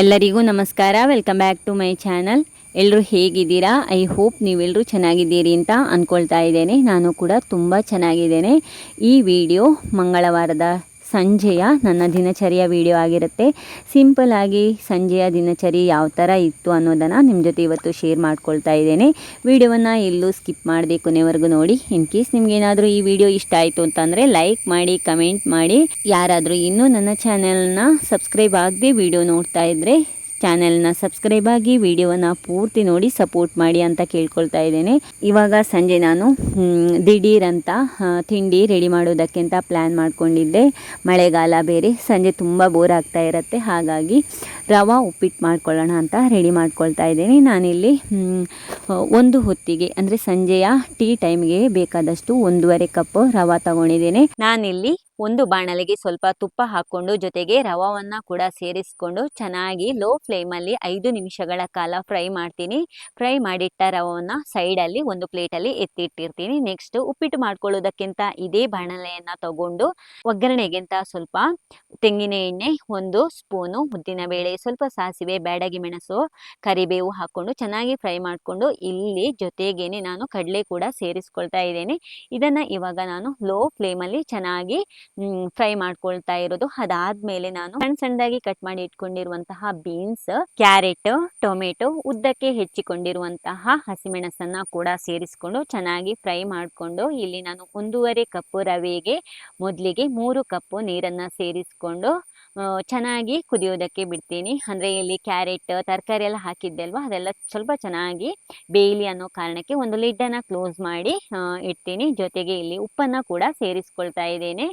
ಎಲ್ಲರಿಗೂ ನಮಸ್ಕಾರ. Welcome back to my channel ಎಲ್ಲರೂ ಹೇಗಿದ್ದೀರಾ? ಐ ಹೋಪ್ ನೀವೆಲ್ಲರೂ ಚೆನ್ನಾಗಿದ್ದೀರಿ ಅಂತ ಅಂದ್ಕೊಳ್ತಾ ಇದ್ದೇನೆ. ನಾನು ಕೂಡ ತುಂಬ ಚೆನ್ನಾಗಿದ್ದೇನೆ. ಈ ವಿಡಿಯೋ ಮಂಗಳವಾರದ ಸಂಜೆಯ ನನ್ನ ದಿನಚರಿಯ ವಿಡಿಯೋ ಆಗಿರುತ್ತೆ. ಸಿಂಪಲ್ ಆಗಿ ಸಂಜೆಯ ದಿನಚರಿ ಯಾವ ಥರ ಇತ್ತು ಅನ್ನೋದನ್ನು ನಿಮ್ಮ ಜೊತೆ ಇವತ್ತು ಶೇರ್ ಮಾಡ್ಕೊಳ್ತಾ ಇದ್ದೇನೆ. ವಿಡಿಯೋವನ್ನು ಎಲ್ಲೂ ಸ್ಕಿಪ್ ಮಾಡದೆ ಕೊನೆವರೆಗೂ ನೋಡಿ. ಇನ್ ಕೇಸ್ ನಿಮ್ಗೇನಾದರೂ ಈ ವಿಡಿಯೋ ಇಷ್ಟ ಆಯಿತು ಅಂತಂದರೆ ಲೈಕ್ ಮಾಡಿ ಕಮೆಂಟ್ ಮಾಡಿ. ಯಾರಾದರೂ ಇನ್ನೂ ನನ್ನ ಚಾನೆಲ್ನ ಸಬ್ಸ್ಕ್ರೈಬ್ ಆಗದೆ ವಿಡಿಯೋ ನೋಡ್ತಾ ಇದ್ದರೆ ಚಾನೆಲ್ನ ಸಬ್ಸ್ಕ್ರೈಬ್ ಆಗಿ ವಿಡಿಯೋವನ್ನು ಪೂರ್ತಿ ನೋಡಿ ಸಪೋರ್ಟ್ ಮಾಡಿ ಅಂತ ಕೇಳ್ಕೊಳ್ತಾ ಇದ್ದೇನೆ. ಇವಾಗ ಸಂಜೆ ನಾನು ದಿಢೀರ್ ಅಂತ ತಿಂಡಿ ರೆಡಿ ಮಾಡೋದಕ್ಕೆ ಅಂತ ಪ್ಲ್ಯಾನ್ ಮಾಡ್ಕೊಂಡಿದ್ದೆ. ಮಳೆಗಾಲ ಬೇರೆ, ಸಂಜೆ ತುಂಬ ಬೋರ್ ಆಗ್ತಾ ಇರುತ್ತೆ. ಹಾಗಾಗಿ ರವಾ ಉಪ್ಪಿಟ್ಟು ಮಾಡ್ಕೊಳ್ಳೋಣ ಅಂತ ರೆಡಿ ಮಾಡ್ಕೊಳ್ತಾ ಇದ್ದೇನೆ. ನಾನಿಲ್ಲಿ ಒಂದು ಹೊತ್ತಿಗೆ, ಅಂದರೆ ಸಂಜೆಯ ಟೀ ಟೈಮ್ಗೆ ಬೇಕಾದಷ್ಟು ಒಂದೂವರೆ ಕಪ್ ರವಾ ತಗೊಂಡಿದ್ದೇನೆ. ನಾನಿಲ್ಲಿ ಒಂದು ಬಾಣಲೆಗೆ ಸ್ವಲ್ಪ ತುಪ್ಪ ಹಾಕ್ಕೊಂಡು ಜೊತೆಗೆ ರವವನ್ನು ಕೂಡ ಸೇರಿಸ್ಕೊಂಡು ಚೆನ್ನಾಗಿ ಲೋ ಫ್ಲೇಮಲ್ಲಿ ಐದು ನಿಮಿಷಗಳ ಕಾಲ ಫ್ರೈ ಮಾಡ್ತೀನಿ. ಫ್ರೈ ಮಾಡಿಟ್ಟ ರವವನ್ನು ಸೈಡಲ್ಲಿ ಒಂದು ಪ್ಲೇಟಲ್ಲಿ ಎತ್ತಿಟ್ಟಿರ್ತೀನಿ. ನೆಕ್ಸ್ಟ್ ಉಪ್ಪಿಟ್ಟು ಮಾಡ್ಕೊಳ್ಳೋದಕ್ಕಿಂತ ಇದೇ ಬಾಣಲೆಯನ್ನ ತಗೊಂಡು ಒಗ್ಗರಣೆಗಿಂತ ಸ್ವಲ್ಪ ತೆಂಗಿನ ಎಣ್ಣೆ, ಒಂದು ಸ್ಪೂನು ಉದ್ದಿನಬೇಳೆ ಸ್ವಲ್ಪ ಸಾಸಿವೆ, ಬ್ಯಾಡಗಿ ಮೆಣಸು, ಕರಿಬೇವು ಹಾಕ್ಕೊಂಡು ಚೆನ್ನಾಗಿ ಫ್ರೈ ಮಾಡಿಕೊಂಡು ಇಲ್ಲಿ ಜೊತೆಗೇನೆ ನಾನು ಕಡಲೆ ಕೂಡ ಸೇರಿಸ್ಕೊಳ್ತಾ ಇದ್ದೇನೆ. ಇದನ್ನ ಇವಾಗ ನಾನು ಲೋ ಫ್ಲೇಮಲ್ಲಿ ಚೆನ್ನಾಗಿ ಫ್ರೈ ಮಾಡ್ಕೊಳ್ತಾ ಇರೋದು. ಅದಾದ್ಮೇಲೆ ನಾನು ಸಣ್ಣ ಸಣ್ಣದಾಗಿ ಕಟ್ ಮಾಡಿ ಇಟ್ಕೊಂಡಿರುವಂತಹ ಬೀನ್ಸ್, ಕ್ಯಾರೆಟ್, ಟೊಮೆಟೊ, ಉದ್ದಕ್ಕೆ ಹೆಚ್ಚಿಕೊಂಡಿರುವಂತಹ ಹಸಿಮೆಣಸನ್ನ ಕೂಡ ಸೇರಿಸ್ಕೊಂಡು ಚೆನ್ನಾಗಿ ಫ್ರೈ ಮಾಡಿಕೊಂಡು ಇಲ್ಲಿ ನಾನು ಒಂದೂವರೆ ಕಪ್ ರವೆಗೆ ಮೊದಲಿಗೆ ಮೂರು ಕಪ್ ನೀರನ್ನ ಸೇರಿಸ್ಕೊಂಡು ಚೆನ್ನಾಗಿ ಕುದಿಯೋದಕ್ಕೆ ಬಿಡ್ತೀನಿ. ಅಂದ್ರೆ ಇಲ್ಲಿ ಕ್ಯಾರೆಟ್, ತರಕಾರಿ ಎಲ್ಲ ಹಾಕಿದ್ದೆ ಅಲ್ವಾ? ಅದೆಲ್ಲ ಸ್ವಲ್ಪ ಚೆನ್ನಾಗಿ ಬೇಯಲಿ ಅನ್ನೋ ಕಾರಣಕ್ಕೆ ಒಂದು ಲಿಡ್ಡನ್ನು ಕ್ಲೋಸ್ ಮಾಡಿ ಇಡ್ತೀನಿ. ಜೊತೆಗೆ ಇಲ್ಲಿ ಉಪ್ಪನ್ನ ಕೂಡ ಸೇರಿಸ್ಕೊಳ್ತಾ ಇದ್ದೇನೆ.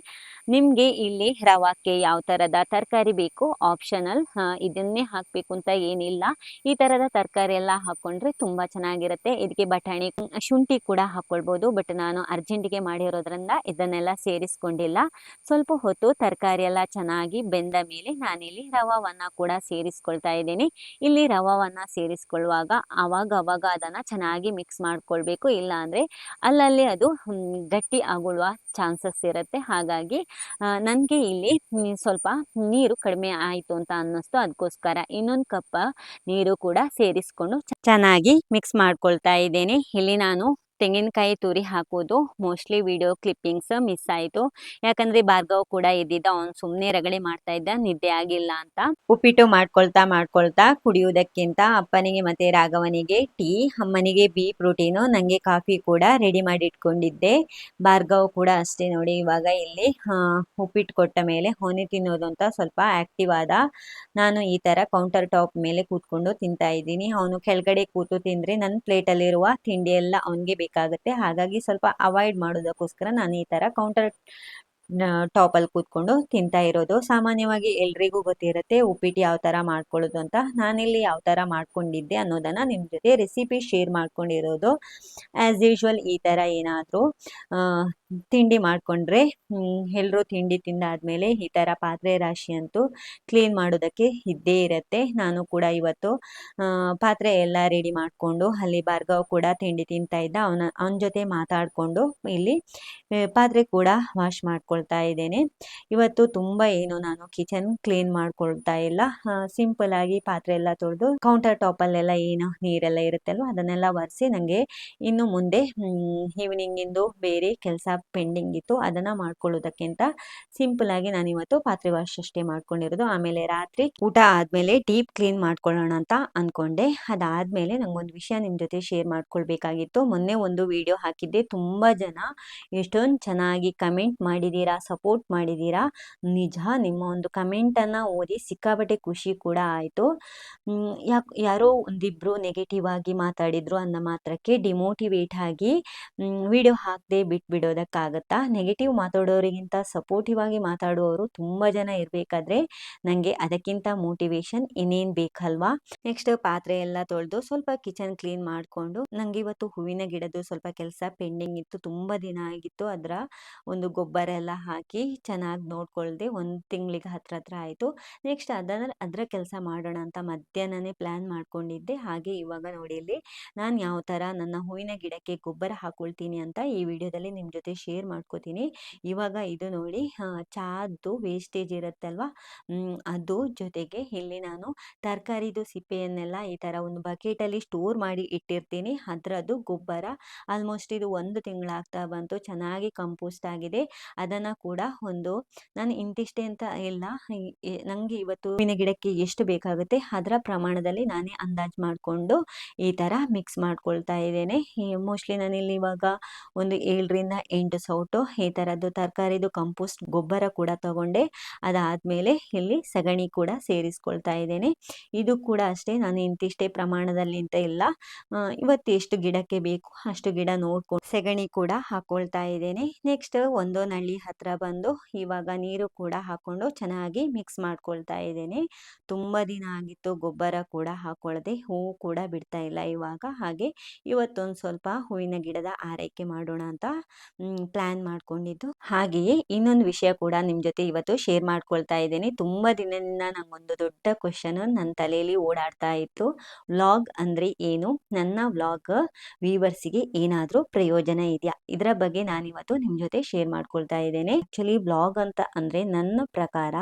ನಿಮಗೆ ಇಲ್ಲಿ ರವಾಕ್ಕೆ ಯಾವ ತರದ ತರಕಾರಿ ಬೇಕು ಆಪ್ಷನಲ್ ಇದನ್ನೇ ಹಾಕಬೇಕು ಅಂತ ಏನಿಲ್ಲ. ಈ ತರದ ತರಕಾರಿ ಎಲ್ಲ ಹಾಕೊಂಡ್ರೆ ತುಂಬಾ ಚೆನ್ನಾಗಿರುತ್ತೆ. ಇದಕ್ಕೆ ಬಟಾಣಿ, ಶುಂಠಿ ಕೂಡ ಹಾಕ್ಕೊಳ್ಬೋದು ಬಟ್ ನಾನು ಅರ್ಜೆಂಟಿಗೆ ಮಾಡಿರೋದ್ರಿಂದ ಇದನ್ನೆಲ್ಲ ಸೇರಿಸ್ಕೊಂಡಿಲ್ಲ. ಸ್ವಲ್ಪ ಹೊತ್ತು ತರಕಾರಿ ಎಲ್ಲ ಚೆನ್ನಾಗಿ ಬೆಂದ ಮೇಲೆ ನಾನಿಲ್ಲಿ ರವವನ್ನ ಕೂಡ ಸೇರಿಸ್ಕೊಳ್ತಾ ಇದ್ದೀನಿ. ಇಲ್ಲಿ ರವವನ್ನ ಸೇರಿಸ್ಕೊಳ್ಳುವಾಗ ಅವಾಗ ಅವಾಗ ಅದನ್ನ ಚೆನ್ನಾಗಿ ಮಿಕ್ಸ್ ಮಾಡ್ಕೊಳ್ಬೇಕು. ಇಲ್ಲ ಅಂದ್ರೆ ಅಲ್ಲಲ್ಲಿ ಅದು ಗಟ್ಟಿ ಆಗುಳುವ ಚಾನ್ಸಸ್ ಇರುತ್ತೆ. ಹಾಗಾಗಿ ನನಗೆ ಇಲ್ಲಿ ಸ್ವಲ್ಪ ನೀರು ಕಡಿಮೆ ಆಯಿತು ಅಂತ ಅನ್ನಿಸ್ತು. ಅದಕ್ಕೋಸ್ಕರ ಇನ್ನೊಂದು ಕಪ್ ನೀರು ಕೂಡ ಸೇರಿಸ್ಕೊಂಡು ಚೆನ್ನಾಗಿ ಮಿಕ್ಸ್ ಮಾಡ್ಕೊಳ್ತಾ ಇದ್ದೇನೆ. ಇಲ್ಲಿ ನಾನು ತೆಂಗಿನಕಾಯಿ ತುರಿ ಹಾಕೋದು ಮೋಸ್ಟ್ಲಿ ವಿಡಿಯೋ ಕ್ಲಿಪ್ಪಿಂಗ್ಸ್ ಮಿಸ್ ಆಯಿತು. ಯಾಕಂದ್ರೆ ಭಾರ್ಗವ್ ಕೂಡ ಇದ್ದಿದ್ದ, ಅವ್ನು ಸುಮ್ಮನೆ ರಗಳೆ ಮಾಡ್ತಾ ಇದ್ದ, ನಿದ್ದೆ ಆಗಿಲ್ಲ ಅಂತ. ಉಪ್ಪಿಟ್ಟು ಮಾಡ್ಕೊಳ್ತಾ ಮಾಡ್ಕೊಳ್ತಾ ಕುಡಿಯುವುದಕ್ಕಿಂತ ಅಪ್ಪನಿಗೆ ಮತ್ತೆ ರಾಘವನಿಗೆ ಟೀ, ಅಮ್ಮನಿಗೆ ಬಿ ಪ್ರೋಟೀನು ನನಗೆ ಕಾಫಿ ಕೂಡ ರೆಡಿ ಮಾಡಿ ಇಟ್ಕೊಂಡಿದ್ದೆ ಭಾರ್ಗವ್ ಕೂಡ ಅಷ್ಟೇ ನೋಡಿ ಇವಾಗ ಇಲ್ಲಿ ಉಪ್ಪಿಟ್ಟು ಕೊಟ್ಟ ಮೇಲೆ ಹೊನೆ ತಿನ್ನೋದು ಅಂತ ಸ್ವಲ್ಪ ಆಕ್ಟಿವ್ ಆದ. ನಾನು ಈ ತರ ಕೌಂಟರ್ ಟಾಪ್ ಮೇಲೆ ಕೂತ್ಕೊಂಡು ತಿಂತಾ ಇದ್ದೀನಿ. ಅವನು ಕೆಳಗಡೆ ಕೂತು ತಿಂದ್ರೆ ನನ್ನ ಪ್ಲೇಟಲ್ಲಿರುವ ತಿಂಡಿ ಎಲ್ಲ ಅವನಿಗೆ ಬೇಕಾಗುತ್ತೆ. ಹಾಗಾಗಿ ಸ್ವಲ್ಪ ಅವಾಯ್ಡ್ ಮಾಡೋದಕ್ಕೋಸ್ಕರ ನಾನು ಈ ತರ ಕೌಂಟರ್ ಟಾಪ್ ಅಲ್ಲಿ ಕೂತ್ಕೊಂಡು ತಿಂತಾ ಇರೋದು. ಸಾಮಾನ್ಯವಾಗಿ ಎಲ್ರಿಗೂ ಗೊತ್ತಿರುತ್ತೆ ಉಪ್ಪಿಟ್ಟು ಯಾವ ತರ ಮಾಡ್ಕೊಳ್ಳೋದು ಅಂತ. ನಾನಿಲ್ಲಿ ಯಾವ ತರ ಮಾಡ್ಕೊಂಡಿದ್ದೆ ಅನ್ನೋದನ್ನ ನಿಮ್ ಜೊತೆ ರೆಸಿಪಿ ಶೇರ್ ಮಾಡ್ಕೊಂಡಿರೋದು. ಆಸ್ ಯೂಶುವಲ್ ಈ ತರ ಏನಾದ್ರು ತಿಂಡಿ ಮಾಡಿಕೊಂಡ್ರೆ ಎಲ್ಲರೂ ತಿಂಡಿ ತಿಂದಾದಮೇಲೆ ಈ ಥರ ಪಾತ್ರೆ ರಾಶಿ ಅಂತೂ ಕ್ಲೀನ್ ಮಾಡೋದಕ್ಕೆ ಇದ್ದೇ ಇರುತ್ತೆ. ನಾನು ಕೂಡ ಇವತ್ತು ಪಾತ್ರೆ ಎಲ್ಲ ರೆಡಿ ಮಾಡಿಕೊಂಡು ಅಲ್ಲಿ ಭಾರ್ಗವ್ ಕೂಡ ತಿಂಡಿ ತಿಂತಾ ಇದ್ದ. ಅವನ ಅವನ ಜೊತೆ ಮಾತಾಡಿಕೊಂಡು ಇಲ್ಲಿ ಪಾತ್ರೆ ಕೂಡ ವಾಶ್ ಮಾಡ್ಕೊಳ್ತಾ ಇದ್ದೇನೆ. ಇವತ್ತು ತುಂಬ ಏನು ನಾನು ಕಿಚನ್ ಕ್ಲೀನ್ ಮಾಡ್ಕೊಳ್ತಾ ಇಲ್ಲ. ಸಿಂಪಲ್ ಆಗಿ ಪಾತ್ರೆ ಎಲ್ಲ ತೊಳೆದು ಕೌಂಟರ್ ಟಾಪಲ್ಲೆಲ್ಲ ಏನು ನೀರೆಲ್ಲ ಇರುತ್ತಲ್ವ, ಅದನ್ನೆಲ್ಲ ಒರೆಸಿ ನನಗೆ ಇನ್ನು ಮುಂದೆ ಈವ್ನಿಂಗಿಂದು ಬೇರೆ ಕೆಲಸ ಪೆಂಡಿಂಗ್ ಇತ್ತು, ಅದನ್ನ ಮಾಡ್ಕೊಳ್ಳೋದಕ್ಕಿಂತ ಸಿಂಪಲ್ ಆಗಿ ನಾನು ಇವತ್ತು ಪಾತ್ರೆ ವಾಶ್ ಅಷ್ಟೇ ಮಾಡ್ಕೊಂಡಿರೋದು. ಆಮೇಲೆ ರಾತ್ರಿ ಊಟ ಆದ್ಮೇಲೆ ಡೀಪ್ ಕ್ಲೀನ್ ಮಾಡ್ಕೊಳ್ಳೋಣ ಅಂತ ಅನ್ಕೊಂಡೆ. ಅದಾದ್ಮೇಲೆ ನನಗೊಂದು ವಿಷಯ ನಿಮ್ಮ ಜೊತೆ ಶೇರ್ ಮಾಡ್ಕೊಳ್ಬೇಕಾಗಿತ್ತು. ಮೊನ್ನೆ ಒಂದು ವಿಡಿಯೋ ಹಾಕಿದ್ದೆ. ತುಂಬಾ ಜನ ಎಷ್ಟೊಂದು ಚೆನ್ನಾಗಿ ಕಮೆಂಟ್ ಮಾಡಿದ್ದೀರಾ ಸಪೋರ್ಟ್ ಮಾಡಿದ್ದೀರಾ ನಿಜ, ನಿಮ್ಮ ಒಂದು ಕಮೆಂಟನ್ನು ಓದಿ ಸಿಕ್ಕಾಪಟ್ಟೆ ಖುಷಿ ಕೂಡ ಆಯ್ತು. ಯಾಕೆ, ಯಾರೋ ಒಂದಿಬ್ರು ನೆಗೆಟಿವ್ ಆಗಿ ಮಾತಾಡಿದ್ರು ಅನ್ನೋ ಮಾತ್ರಕ್ಕೆ ಡಿಮೋಟಿವೇಟ್ ಆಗಿ ವಿಡಿಯೋ ಹಾಕದೆ ಬಿಟ್ಬಿಡೋದಕ್ಕಾಗತ್ತಾ ನೆಗೆಟಿವ್ ಮಾತಾಡೋರಿಗಿಂತ ಸಪೋರ್ಟಿವ್ ಆಗಿ ಮಾತಾಡುವವರು ತುಂಬ ಜನ ಇರಬೇಕಾದ್ರೆ ನನಗೆ ಅದಕ್ಕಿಂತ ಮೋಟಿವೇಶನ್ ಇನ್ನೇನು ಬೇಕಲ್ವಾ? ನೆಕ್ಸ್ಟ್ ಪಾತ್ರೆ ಎಲ್ಲ ತೊಳೆದು ಸ್ವಲ್ಪ ಕಿಚನ್ ಕ್ಲೀನ್ ಮಾಡಿಕೊಂಡು ನನಗೆ ಇವತ್ತು ಹೂವಿನ ಗಿಡದ್ದು ಸ್ವಲ್ಪ ಕೆಲಸ ಪೆಂಡಿಂಗ್ ಇತ್ತು, ತುಂಬ ದಿನ ಆಗಿತ್ತು. ಅದರ ಒಂದು ಗೊಬ್ಬರ ಎಲ್ಲ ಹಾಕಿ ಚೆನ್ನಾಗಿ ನೋಡ್ಕೊಳ್ದೆ ಒಂದು ತಿಂಗಳಿಗೆ ಹತ್ರ ಹತ್ರ ಆಯಿತು. ನೆಕ್ಸ್ಟ್ ಅದನ್ನ, ಅದರ ಕೆಲಸ ಮಾಡೋಣ ಅಂತ ಮಧ್ಯಾಹ್ನನೇ ಪ್ಲ್ಯಾನ್ ಮಾಡ್ಕೊಂಡಿದ್ದೆ. ಹಾಗೆ ಇವಾಗ ನೋಡಿ ನಾನು ಯಾವ ಥರ ನನ್ನ ಹೂವಿನ ಗಿಡಕ್ಕೆ ಗೊಬ್ಬರ ಹಾಕೊಳ್ತೀನಿ ಅಂತ ಈ ವಿಡಿಯೋದಲ್ಲಿ ನಿಮ್ಮ ಜೊತೆ ಶೇರ್ ಮಾಡ್ಕೋತೀನಿ. ಇವಾಗ ಇದು ನೋಡಿ ಚಾದ್ದು ವೇಸ್ಟೇಜ್ ಇರುತ್ತಲ್ವ? ಅದು ಜೊತೆಗೆ ಇಲ್ಲಿ ನಾನು ತರಕಾರಿದು ಸಿಪ್ಪೆಯನ್ನೆಲ್ಲ ಈ ಥರ ಒಂದು ಬಕೆಟಲ್ಲಿ ಸ್ಟೋರ್ ಮಾಡಿ ಇಟ್ಟಿರ್ತೀನಿ. ಅದರದ್ದು ಗೊಬ್ಬರ ಆಲ್ಮೋಸ್ಟ್ ಇದು ಒಂದು ತಿಂಗಳಾಗ್ತಾ ಬಂತು. ಚೆನ್ನಾಗಿ ಕಂಪೋಸ್ಟ್ ಆಗಿದೆ. ಅದನ್ನು ಕೂಡ ಒಂದು, ನಾನು ಇಂತಿಷ್ಟೇ ಅಂತ ಇಲ್ಲ. ನನಗೆ ಇವತ್ತು ಹೂವಿನ ಗಿಡಕ್ಕೆ ಎಷ್ಟು ಬೇಕಾಗುತ್ತೆ ಅದರ ಪ್ರಮಾಣದಲ್ಲಿ ನಾನೇ ಅಂದಾಜು ಮಾಡಿಕೊಂಡು ಈ ಥರ ಮಿಕ್ಸ್ ಮಾಡ್ಕೊಳ್ತಾ ಇದ್ದೇನೆ. ಮೋಸ್ಟ್ಲಿ ನಾನಿಲ್ಲಿ ಇವಾಗ ಒಂದು ಏಳರಿಂದ ಎಂಟು ಸೌಟು, ಈ ಥರದ್ದು ತರಕಾರಿದು ಕಂಪೋಸ್ಟ್ ಗೊಬ್ಬರ ಕೂಡ ತಗೊಂಡೆ. ಅದಾದಮೇಲೆ ಇಲ್ಲಿ ಸಗಣಿ ಕೂಡ ಸೇರಿಸ್ಕೊಳ್ತಾ ಇದ್ದೇನೆ. ಇದು ಕೂಡ ಅಷ್ಟೇ, ನಾನು ಇಂತಿಷ್ಟೇ ಪ್ರಮಾಣದಲ್ಲಿ ಅಂತ ಇಲ್ಲ. ಇವತ್ತು ಎಷ್ಟು ಗಿಡಕ್ಕೆ ಬೇಕು ಅಷ್ಟು ಗಿಡ ನೋಡ್ಕೊಂಡು ಸೆಗಣಿ ಕೂಡ ಹಾಕೊಳ್ತಾ ಇದ್ದೇನೆ. ನೆಕ್ಸ್ಟ್ ಒಂದು ನಳ್ಳಿ ಹತ್ರ ಬಂದು ಇವಾಗ ನೀರು ಕೂಡ ಹಾಕೊಂಡು ಚೆನ್ನಾಗಿ ಮಿಕ್ಸ್ ಮಾಡ್ಕೊಳ್ತಾ ಇದ್ದೇನೆ. ತುಂಬ ದಿನ ಆಗಿತ್ತು ಗೊಬ್ಬರ ಕೂಡ ಹಾಕೊಳ್ಳದೆ ಹೂವು ಕೂಡ ಬಿಡ್ತಾ ಇಲ್ಲ ಇವಾಗ. ಹಾಗೆ ಇವತ್ತೊಂದು ಸ್ವಲ್ಪ ಹೂವಿನ ಗಿಡದ ಆರೈಕೆ ಮಾಡೋಣ ಅಂತ ಪ್ಲ್ಯಾನ್ ಮಾಡ್ಕೊಂಡಿದ್ದು. ಹಾಗೆಯೇ ಇನ್ನೊಂದು ವಿಷಯ ಕೂಡ ನಿಮ್ಮ ಜೊತೆ ಇವತ್ತು ಶೇರ್ ಮಾಡ್ಕೊಳ್ತಾ ಇದ್ದೇನೆ. ತುಂಬ ದಿನದಿಂದ ನಂಗೊಂದು ದೊಡ್ಡ ಕ್ವಶನ್ ನನ್ನ ತಲೆಯಲ್ಲಿ ಓಡಾಡ್ತಾ ಇತ್ತು. ವ್ಲಾಗ್ ಅಂದರೆ ಏನು? ನನ್ನ ವ್ಲಾಗ್ ವ್ಯೂವರ್ಸಿಗೆ ಏನಾದರೂ ಪ್ರಯೋಜನ ಇದೆಯಾ? ಇದರ ಬಗ್ಗೆ ನಾನಿವತ್ತು ನಿಮ್ಮ ಜೊತೆ ಶೇರ್ ಮಾಡ್ಕೊಳ್ತಾ ಇದ್ದೇನೆ. ಆ್ಯಕ್ಚುಲಿ ವ್ಲಾಗ್ ಅಂತ ಅಂದರೆ ನನ್ನ ಪ್ರಕಾರ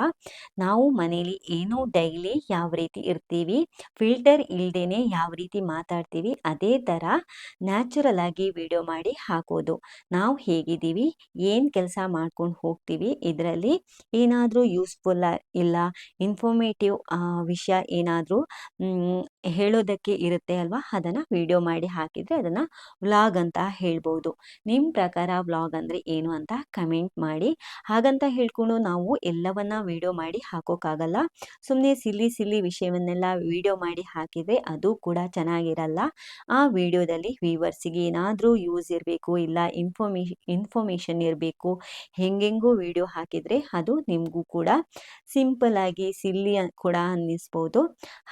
ನಾವು ಮನೇಲಿ ಏನು ಡೈಲಿ ಯಾವ ರೀತಿ ಇರ್ತೀವಿ, ಫಿಲ್ಟರ್ ಇಲ್ದೇನೆ ಯಾವ ರೀತಿ ಮಾತಾಡ್ತೀವಿ, ಅದೇ ಥರ ನ್ಯಾಚುರಲ್ ಆಗಿ ವಿಡಿಯೋ ಮಾಡಿ ಹಾಕೋದು. ನಾವು ಹೇಗಿದ್ದೀವಿ? ಏನು ಕೆಲಸ ಮಾಡ್ಕೊಂಡು ಹೋಗ್ತೀವಿ? ಇದರಲ್ಲಿ ಏನಾದರೂ ಯೂಸ್ಫುಲ್ ಇಲ್ಲ? ಇನ್ಫಾರ್ಮೇಟಿವ್ ವಿಷಯ ಏನಾದರೂ ಹೇಳೋದಕ್ಕೆ ಇರುತ್ತೆ ಅಲ್ವಾ? ಅದನ್ನು ವಿಡಿಯೋ ಮಾಡಿ ಹಾಕಿದರೆ ಅದನ್ನು ವ್ಲಾಗ್ ಅಂತ ಹೇಳ್ಬೋದು. ನಿಮ್ಮ ಪ್ರಕಾರ ವ್ಲಾಗ್ ಅಂದರೆ ಏನು ಅಂತ ಕಮೆಂಟ್ ಮಾಡಿ. ಹಾಗಂತ ಹೇಳ್ಕೊಂಡು ನಾವು ಎಲ್ಲವನ್ನ ವಿಡಿಯೋ ಮಾಡಿ ಹಾಕೋಕ್ಕಾಗಲ್ಲ ಸುಮ್ಮನೆ ಸಿಲ್ಲಿ ಸಿಲ್ಲಿ ವಿಷಯವನ್ನೆಲ್ಲ ವಿಡಿಯೋ ಮಾಡಿ ಹಾಕಿದರೆ ಅದು ಕೂಡ ಚೆನ್ನಾಗಿರಲ್ಲ. ಆ ವಿಡಿಯೋದಲ್ಲಿ ವ್ಯೂವರ್ಸಿಗೆ ಏನಾದರೂ ಯೂಸ್ ಇರಬೇಕು ಇಲ್ಲ ಇನ್ಫಾರ್ಮೇಶ್ ಇನ್ಫಾರ್ಮೇಷನ್ ಇರಬೇಕು, ಹೆಂಗೆಂಗೂ ವಿಡಿಯೋ ಹಾಕಿದರೆ ಅದು ನಿಮಗೂ ಕೂಡ ಸಿಂಪಲ್ ಆಗಿ ಸಿಲ್ಲಿ ಕೂಡ ಅನ್ನಿಸ್ಬೋದು.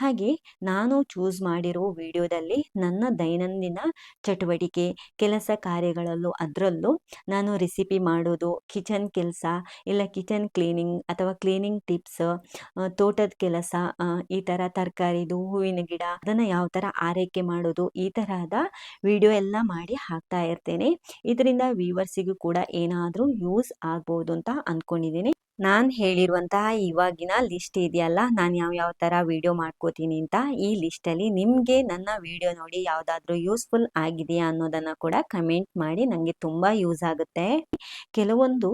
ಹಾಗೆ ನಾನು ಚೂಸ್ ಮಾಡಿರೋ ವಿಡಿಯೋದಲ್ಲಿ ನನ್ನ ದೈನಂದಿನ ಚಟುವಟಿಕೆ, ಕೆಲಸ ಕಾರ್ಯಗಳಲ್ಲೂ ಅದರಲ್ಲೂ ನಾನು ರೆಸಿಪಿ ಮಾಡೋದು ಕಿಚನ್ ಕೆಲಸ ಇಲ್ಲ ಕಿಚನ್ ಕ್ಲೀನಿಂಗ್ ಅಥವಾ ಕ್ಲೀನಿಂಗ್ ಟಿಪ್ಸ್ ತೋಟದ ಕೆಲಸ ಈ ಥರ ತರಕಾರಿದು, ಹೂವಿನ ಗಿಡ, ಅದನ್ನು ಯಾವ ಥರ ಆರೈಕೆ ಮಾಡೋದು, ಈ ತರಹದ ವಿಡಿಯೋ ಎಲ್ಲ ಮಾಡಿ ಹಾಕ್ತಾ ಇರ್ತೇನೆ. ಇದರಿಂದ ವ್ಯೂವರ್ಸಿಗೂ ಕೂಡ ಏನಾದರೂ ಯೂಸ್ ಆಗ್ಬೋದು ಅಂತ ಅಂದ್ಕೊಂಡಿದ್ದೀನಿ ನಾನು ಹೇಳಿರುವಂತಹ ಇವಾಗಿನ ಲಿಸ್ಟ್ ಇದೆಯಲ್ಲ, ನಾನು ಯಾವ ಯಾವ ಥರ ವಿಡಿಯೋ ಮಾಡ್ಕೋತೀನಿ ಅಂತ ಈ ಲಿಸ್ಟಲ್ಲಿ ನಿಮಗೆ ನನ್ನ ವಿಡಿಯೋ ನೋಡಿ ಯಾವುದಾದ್ರೂ ಯೂಸ್ಫುಲ್ ಆಗಿದೆಯಾ ಅನ್ನೋದನ್ನು ಕೂಡ ಕಮೆಂಟ್ ಮಾಡಿ. ನನಗೆ ತುಂಬ ಯೂಸ್ ಆಗುತ್ತೆ. ಕೆಲವೊಂದು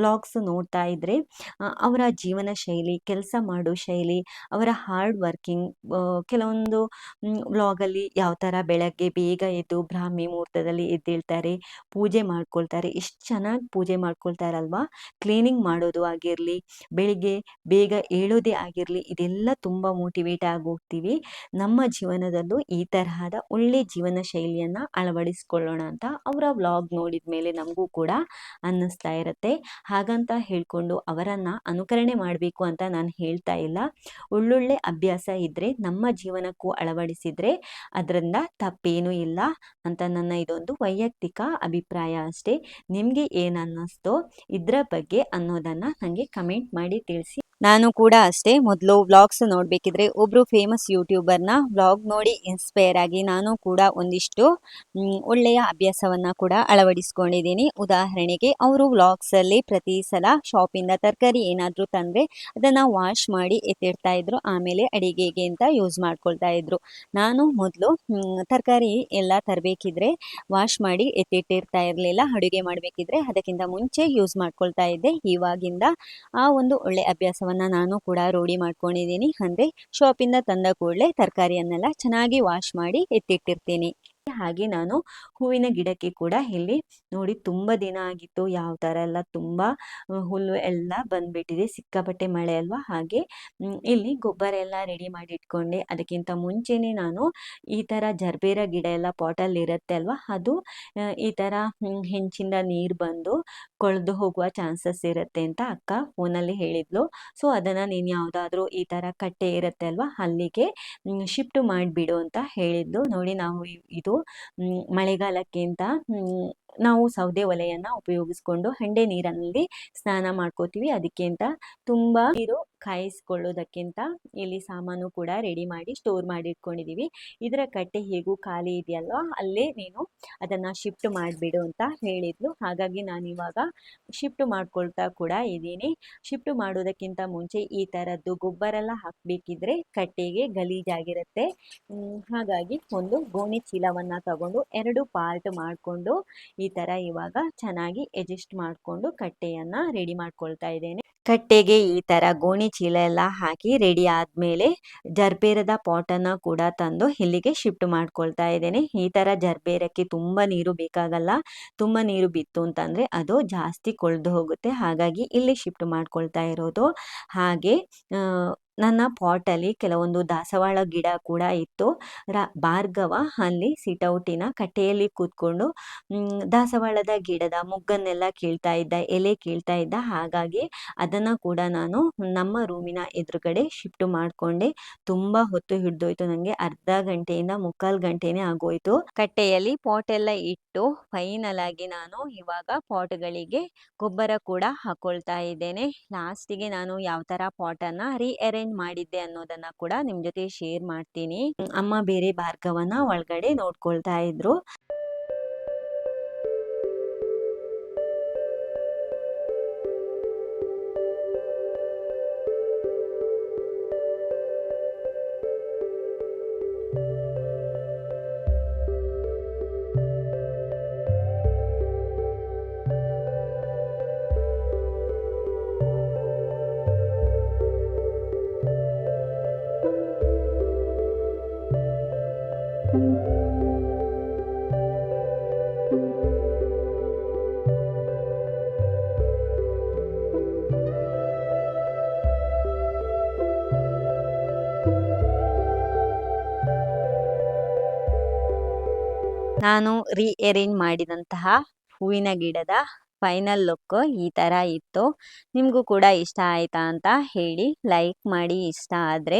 ವ್ಲಾಗ್ಸ್ ನೋಡ್ತಾ ಇದ್ರೆ ಅವರ ಜೀವನ ಶೈಲಿ, ಕೆಲಸ ಮಾಡೋ ಶೈಲಿ, ಅವರ ಹಾರ್ಡ್ ವರ್ಕಿಂಗ್ ಕೆಲವೊಂದು ವ್ಲಾಗಲ್ಲಿ ಯಾವ ಥರ ಬೆಳಗ್ಗೆ ಬೇಗ ಎದ್ದು ಬ್ರಾಹ್ಮಿ ಮುಹೂರ್ತದಲ್ಲಿ ಎದ್ದೇಳ್ತಾರೆ, ಪೂಜೆ ಮಾಡ್ಕೊಳ್ತಾರೆ, ಎಷ್ಟು ಚೆನ್ನಾಗಿ ಪೂಜೆ ಮಾಡ್ಕೊಳ್ತಾರಲ್ವಾ? ಕ್ಲೀನಿಂಗ್ ಮಾಡೋದು ಆಗಿರಲಿ, ಬೆಳಿಗ್ಗೆ ಬೇಗ ಏಳೋದೇ ಆಗಿರಲಿ, ಇದೆಲ್ಲ ತುಂಬ ಮೋಟಿವೇಟ್ ಆಗಿ ಹೋಗ್ತೀವಿ ನಮ್ಮ ಜೀವನದಲ್ಲೂ ಈ ತರಹದ ಒಳ್ಳೆ ಜೀವನ ಶೈಲಿಯನ್ನು ಅಳವಡಿಸ್ಕೊಳ್ಳೋಣ ಅಂತ ಅವರ ವ್ಲಾಗ್ ನೋಡಿದ ಮೇಲೆ ನಮಗೂ ಕೂಡ ಅನ್ನಿಸ್ತಾ ಇರುತ್ತೆ. ಹಾಗಂತ ಹೇಳಿಕೊಂಡು ಅವರನ್ನು ಅನುಕರಣೆ ಮಾಡಬೇಕು ಅಂತ ನಾನು ಹೇಳ್ತಾ ಇಲ್ಲ. ಒಳ್ಳೊಳ್ಳೆ ಅಭ್ಯಾಸ ಇದ್ದರೆ ನಮ್ಮ ಜೀವನಕ್ಕೂ ಅಳವಡಿಸಿದರೆ ಅದರಿಂದ ತಪ್ಪೇನೂ ಇಲ್ಲ ಅಂತ ನನ್ನ ಇದೊಂದು ವೈಯಕ್ತಿಕ ಅಭಿಪ್ರಾಯ ಅಷ್ಟೇ. ನಿಮಗೆ ಏನು ಅನ್ನಿಸ್ತೋ ಇದರ ಬಗ್ಗೆ ಅನ್ನೋದನ್ನು ನನಗೆ ಕಮೆಂಟ್ ಮಾಡಿ ತಿಳಿಸಿ. ನಾನು ಕೂಡ ಅಷ್ಟೇ. ಮೊದಲು ವ್ಲಾಗ್ಸ್ ನೋಡಬೇಕಿದ್ರೆ ಒಬ್ಬರು ಫೇಮಸ್ ಯೂಟ್ಯೂಬರ್ನ ವ್ಲಾಗ್ ನೋಡಿ ಇನ್ಸ್ಪೈರ್ ಆಗಿ ನಾನು ಕೂಡ ಒಂದಿಷ್ಟು ಒಳ್ಳೆಯ ಅಭ್ಯಾಸವನ್ನು ಕೂಡ ಅಳವಡಿಸ್ಕೊಂಡಿದ್ದೀನಿ. ಉದಾಹರಣೆಗೆ ಅವರು ವ್ಲಾಗ್ಸಲ್ಲಿ ಪ್ರತಿ ಸಲ ಶಾಪಿಂದ ತರಕಾರಿ ಏನಾದರೂ ತಂದರೆ ಅದನ್ನು ವಾಶ್ ಮಾಡಿ ಎತ್ತಿಡ್ತಾ ಇದ್ರು, ಆಮೇಲೆ ಅಡಿಗೆಗೆ ಅಂತ ಯೂಸ್ ಮಾಡ್ಕೊಳ್ತಾ ಇದ್ರು. ನಾನು ಮೊದಲು ತರಕಾರಿ ಎಲ್ಲ ತರಬೇಕಿದ್ರೆ ವಾಶ್ ಮಾಡಿ ಎತ್ತಿಟ್ಟಿರ್ತಾ ಇರಲಿಲ್ಲ, ಅಡುಗೆ ಮಾಡಬೇಕಿದ್ರೆ ಅದಕ್ಕಿಂತ ಮುಂಚೆ ಯೂಸ್ ಮಾಡ್ಕೊಳ್ತಾ ಇದ್ದೆ. ಇವಾಗಿಂದ ಆ ಒಂದು ಒಳ್ಳೆ ಅಭ್ಯಾಸವನ್ನು ನಾನು ಕೂಡ ರೂಢಿ ಮಾಡ್ಕೊಂಡಿದ್ದೀನಿ. ಅಂದರೆ ಶಾಪಿಂದ ತಂದ ಕೂಡಲೇ ತರಕಾರಿಯನ್ನೆಲ್ಲ ಚೆನ್ನಾಗಿ ವಾಶ್ ಮಾಡಿ ಎತ್ತಿಟ್ಟಿರ್ತೀನಿ. ಹಾಗೆ ನಾನು ಹೂವಿನ ಗಿಡಕ್ಕೆ ಕೂಡ ಇಲ್ಲಿ ನೋಡಿ ತುಂಬ ದಿನ ಆಗಿತ್ತು. ಯಾವ ತರ ಎಲ್ಲ ತುಂಬ ಹುಲ್ಲು ಎಲ್ಲ ಬಂದ್ಬಿಟ್ಟಿದೆ. ಸಿಕ್ಕಾಪಟ್ಟೆ ಮಳೆ ಅಲ್ವಾ? ಹಾಗೆ ಇಲ್ಲಿ ಗೊಬ್ಬರ ಎಲ್ಲ ರೆಡಿ ಮಾಡಿ ಇಟ್ಕೊಂಡೆ. ಅದಕ್ಕಿಂತ ಮುಂಚೆನೇ ನಾನು ಈ ತರ ಜರ್ಬೇರ ಗಿಡ ಎಲ್ಲ ಪಾಟಲ್ಲಿ ಇರುತ್ತೆ ಅಲ್ವಾ? ಅದು ಈ ತರ ಹೆಂಚಿಂದ ನೀರು ಬಂದು ಕೊಳೆದು ಹೋಗುವ ಚಾನ್ಸಸ್ ಇರುತ್ತೆ ಅಂತ ಅಕ್ಕ ಫೋನಲ್ಲಿ ಹೇಳಿದ್ಲು. ಸೊ ಅದನ್ನ ನೀನ್ ಯಾವುದಾದ್ರೂ ಈ ತರ ಕಟ್ಟೆ ಇರುತ್ತೆ ಅಲ್ವಾ? ಅಲ್ಲಿಗೆ ಶಿಫ್ಟ್ ಮಾಡಿಬಿಡು ಅಂತ ಹೇಳಿದ್ಲು. ನೋಡಿ ನಾವು ಇದು ಮಳೆಗಾಲಕ್ಕೆ ಅಂತ ಮ್, ನಾವು ಸೌದೆ ಒಲೆಯನ್ನು ಉಪಯೋಗಿಸ್ಕೊಂಡು ಹಂಡೆ ನೀರಿನಲ್ಲಿ ಸ್ನಾನ ಮಾಡ್ಕೋತೀವಿ. ಅದಕ್ಕಿಂತ ತುಂಬಾ ನೀರು ಕಾಯಿಸ್ಕೊಳ್ಳೋದಕ್ಕಿಂತ ಇಲ್ಲಿ ಸಾಮಾನು ಕೂಡ ರೆಡಿ ಮಾಡಿ ಸ್ಟೋರ್ ಮಾಡಿ ಇಟ್ಕೊಂಡಿದೀವಿ ಇದರ ಕಟ್ಟೆ ಹೇಗೂ ಖಾಲಿ ಇದೆಯಲ್ವ ಅಲ್ಲೇ ನೀನು ಅದನ್ನು ಶಿಫ್ಟ್ ಮಾಡಿಬಿಡು ಅಂತ ಹೇಳಿದ್ಲು. ಹಾಗಾಗಿ ನಾನು ಇವಾಗ ಶಿಫ್ಟ್ ಮಾಡ್ಕೊಳ್ತಾ ಕೂಡ ಇದ್ದೀನಿ. ಶಿಫ್ಟ್ ಮಾಡೋದಕ್ಕಿಂತ ಮುಂಚೆ ಈ ಥರದ್ದು ಗೊಬ್ಬರೆಲ್ಲ ಹಾಕಬೇಕಿದ್ರೆ ಕಟ್ಟೆಗೆ ಗಲೀಜಾಗಿರುತ್ತೆ ಹಾಗಾಗಿ ಒಂದು ಗೋಣಿ ಚೀಲವನ್ನು ತಗೊಂಡು ಎರಡು ಪಾರ್ಟ್ ಮಾಡಿಕೊಂಡು ಥರ ಇವಾಗ ಚೆನ್ನಾಗಿ ಅಡ್ಜಸ್ಟ್ ಮಾಡಿಕೊಂಡು ಕಟ್ಟೆಯನ್ನ ರೆಡಿ ಮಾಡ್ಕೊಳ್ತಾ ಇದ್ದೇನೆ. ಕಟ್ಟೆಗೆ ಈ ತರ ಗೋಣಿ ಚೀಲ ಎಲ್ಲ ಹಾಕಿ ರೆಡಿ ಆದ್ಮೇಲೆ ಜರ್ಬೇರದ ಅನ್ನ ಕೂಡ ತಂದು ಇಲ್ಲಿಗೆ ಶಿಫ್ಟ್ ಮಾಡ್ಕೊಳ್ತಾ ಇದ್ದೇನೆ. ಈ ತರ ಜರ್ಬೇರಕ್ಕೆ ತುಂಬಾ ನೀರು ಬೇಕಾಗಲ್ಲ, ತುಂಬಾ ನೀರು ಬಿತ್ತು ಅಂತಂದ್ರೆ ಅದು ಜಾಸ್ತಿ ಕೊಳ್ದು ಹೋಗುತ್ತೆ. ಹಾಗಾಗಿ ಇಲ್ಲಿ ಶಿಫ್ಟ್ ಮಾಡ್ಕೊಳ್ತಾ ಇರೋದು. ಹಾಗೆ ನನ್ನ ಪಾಟಲ್ಲಿ ಕೆಲವೊಂದು ದಾಸವಾಳ ಗಿಡ ಕೂಡ ಇತ್ತು. ರ, ಭಾರ್ಗವ ಅಲ್ಲಿ ಸಿಟೌಟಿನ ಕಟ್ಟೆಯಲ್ಲಿ ಕೂತ್ಕೊಂಡು ದಾಸವಾಳದ ಗಿಡದ ಮೊಗ್ಗನ್ನೆಲ್ಲ ಕೀಳ್ತಾ ಇದ್ದ, ಎಲೆ ಕೀಳ್ತಾ ಇದ್ದ. ಹಾಗಾಗಿ ಅದನ್ನು ಕೂಡ ನಾನು ನಮ್ಮ ರೂಮಿನ ಎದುರುಗಡೆ ಶಿಫ್ಟ್ ಮಾಡಿಕೊಂಡೆ. ತುಂಬ ಹೊತ್ತು ಹಿಡಿದೋಯ್ತು ನನಗೆ ಅರ್ಧ ಗಂಟೆಯಿಂದ ಮುಕ್ಕಾಲು ಗಂಟೆನೇ ಆಗೋಯ್ತು. ಕಟ್ಟೆಯಲ್ಲಿ ಪಾಟ್ ಎಲ್ಲ ಇಟ್ಟು ಫೈನಲ್ ಆಗಿ ನಾನು ಇವಾಗ ಪಾಟ್ಗಳಿಗೆ ಗೊಬ್ಬರ ಕೂಡ ಹಾಕೊಳ್ತಾ ಇದ್ದೇನೆ. ಲಾಸ್ಟಿಗೆ ನಾನು ಯಾವ ಥರ ಪಾಟನ್ನು ರೀಅರೇಂಜ್ ಮಾಡಿದ್ದೆ ಅನ್ನೋದನ್ನ ಕೂಡ ನಿಮ್ ಜೊತೆ ಶೇರ್ ಮಾಡ್ತೀನಿ. ಅಮ್ಮ ಬೇರೆ ಭಾರ್ಗವನ ಒಳಗಡೆ ನೋಡ್ಕೊಳ್ತಾ ಇದ್ರು. ನಾನು ರೀಅರೇಂಜ್ ಮಾಡಿದಂತಹ ಹೂವಿನ ಗಿಡದ ಫೈನಲ್ ಲುಕ್ ಈ ಥರ ಇತ್ತು. ನಿಮಗೂ ಕೂಡ ಇಷ್ಟ ಆಯಿತಾ ಅಂತ ಹೇಳಿ ಲೈಕ್ ಮಾಡಿ ಇಷ್ಟ ಆದರೆ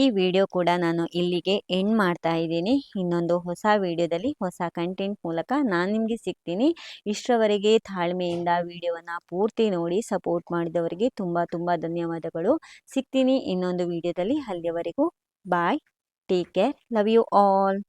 ಈ ವಿಡಿಯೋ ಕೂಡ ನಾನು ಇಲ್ಲಿಗೆ ಎಂಡ್ ಮಾಡ್ತಾ ಇದ್ದೀನಿ. ಇನ್ನೊಂದು ಹೊಸ ವಿಡಿಯೋದಲ್ಲಿ ಹೊಸ ಕಂಟೆಂಟ್ ಮೂಲಕ ನಾನು ನಿಮಗೆ ಸಿಗ್ತೀನಿ. ಇಷ್ಟರವರೆಗೆ ತಾಳ್ಮೆಯಿಂದ ವಿಡಿಯೋವನ್ನು ಪೂರ್ತಿ ನೋಡಿ ಸಪೋರ್ಟ್ ಮಾಡಿದವರಿಗೆ ತುಂಬ ತುಂಬ ಧನ್ಯವಾದಗಳು. ಸಿಗ್ತೀನಿ ಇನ್ನೊಂದು ವಿಡಿಯೋದಲ್ಲಿ ಅಲ್ಲಿಯವರೆಗೂ bye take care love you all